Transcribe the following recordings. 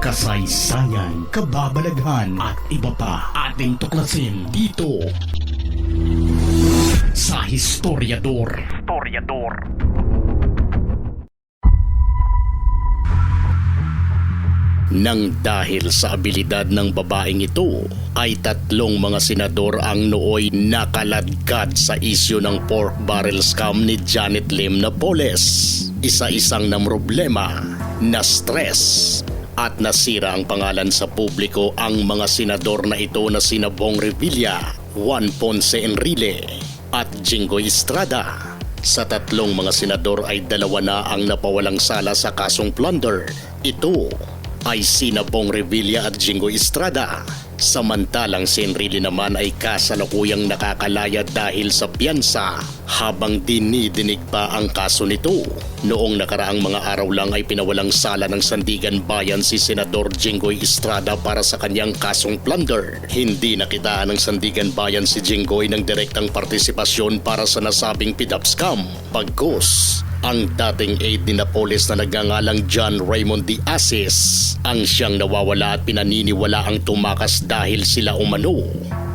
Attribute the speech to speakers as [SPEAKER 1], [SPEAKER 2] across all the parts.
[SPEAKER 1] kasaysayan, kababalaghan at iba pa ating tuklasin dito sa Historiador. Historiador. Nang dahil sa abilidad ng babaeng ito, ay tatlong mga senador ang nooy nakaladkad sa isyu ng pork barrel scam ni Janet Lim Napoles. Isa-isang na problema, na stress, at nasira ang pangalan sa publiko ang mga senador na ito na sina Bong Revilla, Juan Ponce Enrile at Jinggoy Estrada. Sa tatlong mga senador ay dalawa na ang napawalang sala sa kasong plunder. Ito ay sina Bong Revilla at Jinggoy Estrada. Samantalang si Enrile naman ay kasalukuyang nakakalaya dahil sa piyansa habang dinidinig pa ang kaso nito. Noong nakaraang mga araw lang ay pinawalang sala ng Sandigan Bayan si Senador Jinggoy Estrada para sa kanyang kasong plunder. Hindi nakitaan ng Sandigan Bayan si Jinggoy ng direktang partisipasyon para sa nasabing pidap scam. Pagkos, ang dating aide ni Napoles na nagngangalang John Raymond D. Asis ang siyang nawawala at pinaniniwala ang tumakas dahil sila umano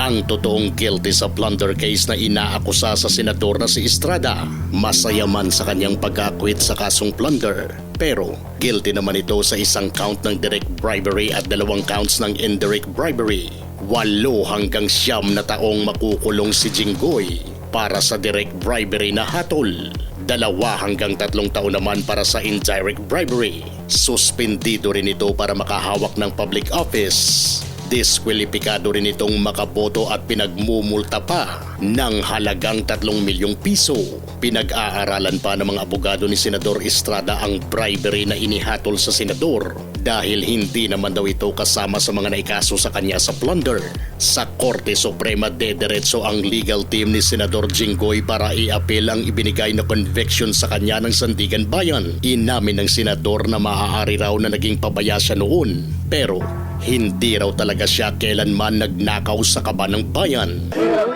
[SPEAKER 1] ang totoong guilty sa plunder case na inaakusa sa senador na si Estrada. Masaya man sa kanyang pag-acquit sa kasong plunder pero guilty naman ito sa isang count ng direct bribery at dalawang counts ng indirect bribery. Walo hanggang siyam na taong makukulong si Jinggoy para sa direct bribery na hatol. Dalawa hanggang tatlong taon naman para sa indirect bribery. Suspendido rin ito para makahawak ng public office. Diskwalipikado rin itong makaboto at pinagmumulta pa ng halagang 3 milyong piso. Pinag-aaralan pa ng mga abogado ni Senador Estrada ang bribery na inihatol sa senador dahil hindi naman daw ito kasama sa mga naikaso sa kanya sa plunder. Sa Korte Suprema dederetso ang legal team ni Senador Jinggoy para i-appeal ang ibinigay na conviction sa kanya ng Sandigan Bayan. Inamin ng senador na maaari raw na naging pabaya siya noon. Pero hindi raw talaga siya kailanman nagnakaw sa kaba ng bayan.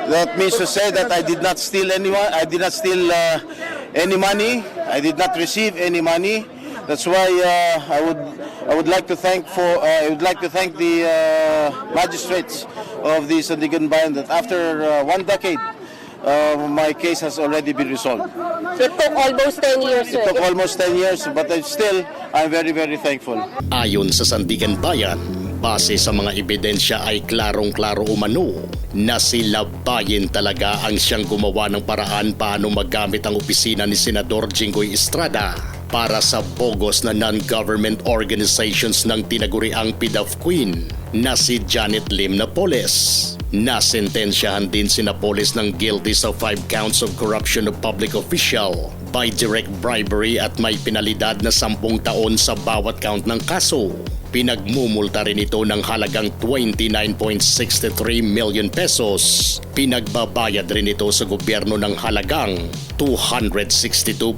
[SPEAKER 2] That means to say that I did not steal anyone. I did not steal uh, any money. I did not receive any money. That's why uh, I would I would like to thank for uh, I would like to thank the uh, magistrates of the Sandigan Bayan that after uh, one decade. Uh, my case has already been resolved.
[SPEAKER 3] It took almost 10 years.
[SPEAKER 2] It took almost 10 years, but I still, I'm very, very thankful.
[SPEAKER 1] Ayon sa Sandigan Bayan, base sa mga ebidensya ay klarong-klaro umano na sila Bayin talaga ang siyang gumawa ng paraan paano magamit ang opisina ni Senador Jinggoy Estrada para sa bogos na non-government organizations ng tinaguriang PIDAF Queen na si Janet Lim Napoles. Nasentensyahan din si Napoles ng guilty sa five counts of corruption of public official by direct bribery at may pinalidad na sampung taon sa bawat count ng kaso. Pinagmumulta rin ito ng halagang 29.63 million pesos. Pinagbabayad rin ito sa gobyerno ng halagang 262.3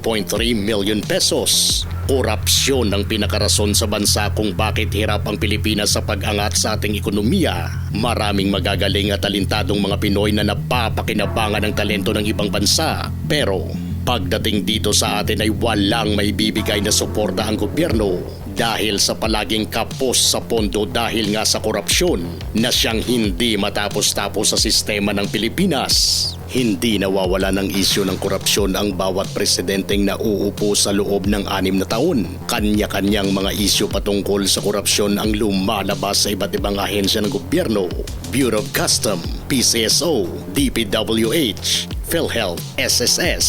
[SPEAKER 1] million pesos. Korupsyon ang pinakarason sa bansa kung bakit hirap ang Pilipinas sa pag-angat sa ating ekonomiya. Maraming magagaling at talentadong mga Pinoy na napapakinabangan ng talento ng ibang bansa. Pero pagdating dito sa atin ay walang may bibigay na suporta ang gobyerno dahil sa palaging kapos sa pondo dahil nga sa korupsyon na siyang hindi matapos-tapos sa sistema ng Pilipinas. Hindi nawawala ng isyo ng korupsyon ang bawat presidenteng nauupo sa loob ng anim na taon. Kanya-kanyang mga isyo patungkol sa korupsyon ang lumalabas sa iba't ibang ahensya ng gobyerno. Bureau of Custom, PCSO, DPWH, PhilHealth, SSS,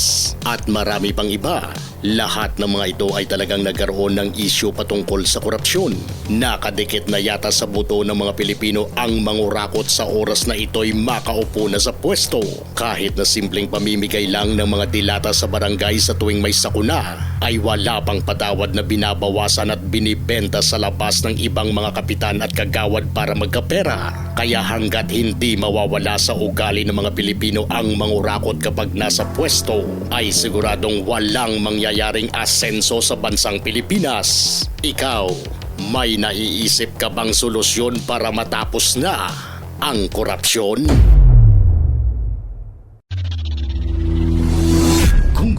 [SPEAKER 1] at marami pang iba. Lahat ng mga ito ay talagang nagkaroon ng isyu patungkol sa korupsyon. Nakadikit na yata sa buto ng mga Pilipino ang mangurakot sa oras na ito'y makaupo na sa pwesto. Kahit na simpleng pamimigay lang ng mga dilata sa barangay sa tuwing may sakuna, ay wala pang patawad na binabawasan at binibenta sa labas ng ibang mga kapitan at kagawad para magkapera. Kaya hanggat hindi mawawala sa ugali ng mga Pilipino ang mangurakot kapag nasa pwesto, ay siguradong walang mangyayaring asenso sa bansang Pilipinas. Ikaw, may naiisip ka bang solusyon para matapos na ang korupsyon?